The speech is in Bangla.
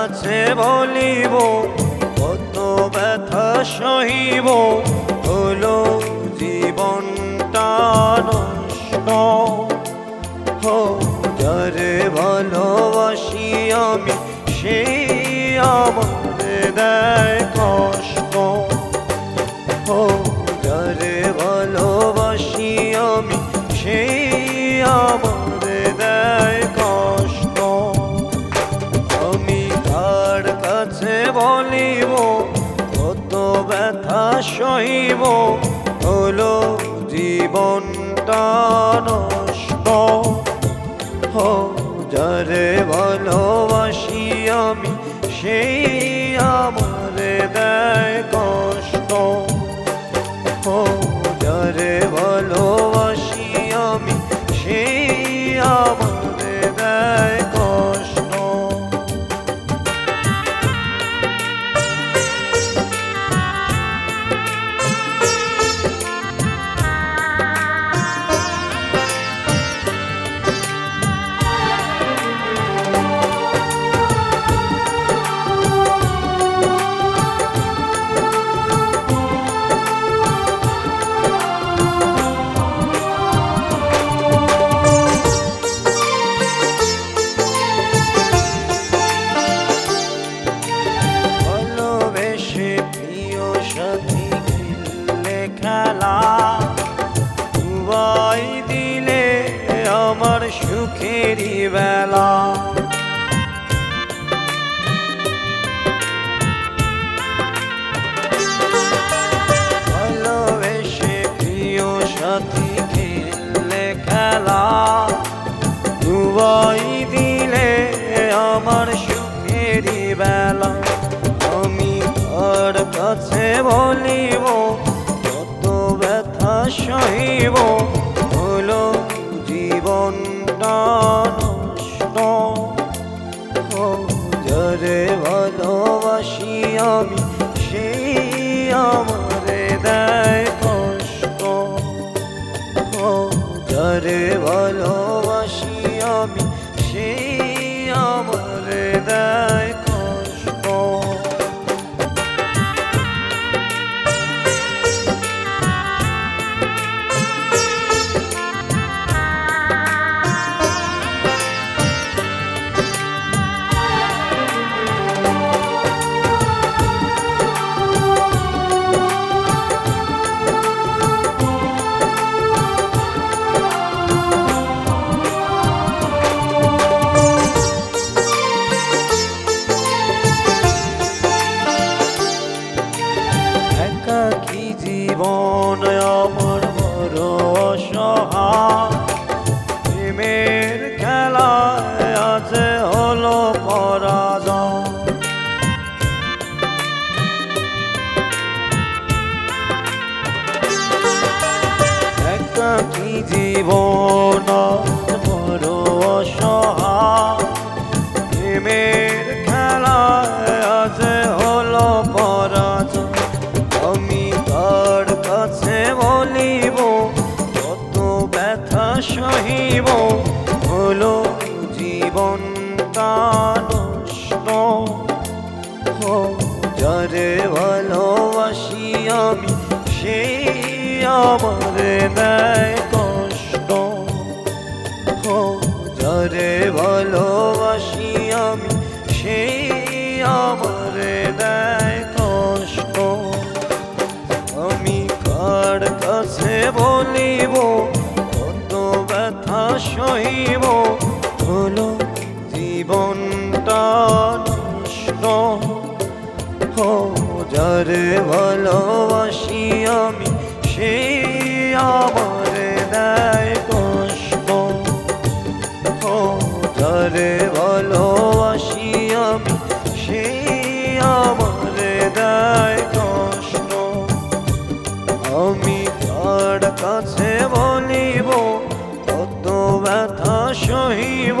কাছে বলিব, কত ব্যথা সহিব, হলো জীবনটা নষ্ট। হো, যারে ভালোবাসি আমি সেই আমার দেয় কষ্ট। হো বলিব কত ব্যথা সহিব হলো জীবনটা নষ্ট। যারে ভালোবাসি আমি সেই আমার দেয় দুবাই দিলে আমার সুখেরই বেলা। আমি তার কাছে বলিব কত ব্যথা সহিব হলো জীবনটা নষ্ট। যারে ভালোবাসি আমি সেই আমারে দেয় কষ্ট। যারে ভালোবাসি একাকী জীবন? বড় অসহায়। প্রেমের হলো পরাজয়। আমি তার কাছে বলিব কত ব্যথা সহিব, হলো জীবনটা। আমার দেয় কষ্ট। যারে ভালোবাসি আমি, সেই আমারে দেয় কষ্ট। আমি কার কাছে বলিব, কত ব্যথা সহিব তার কাছে বলিব কত ব্যথা সহিব।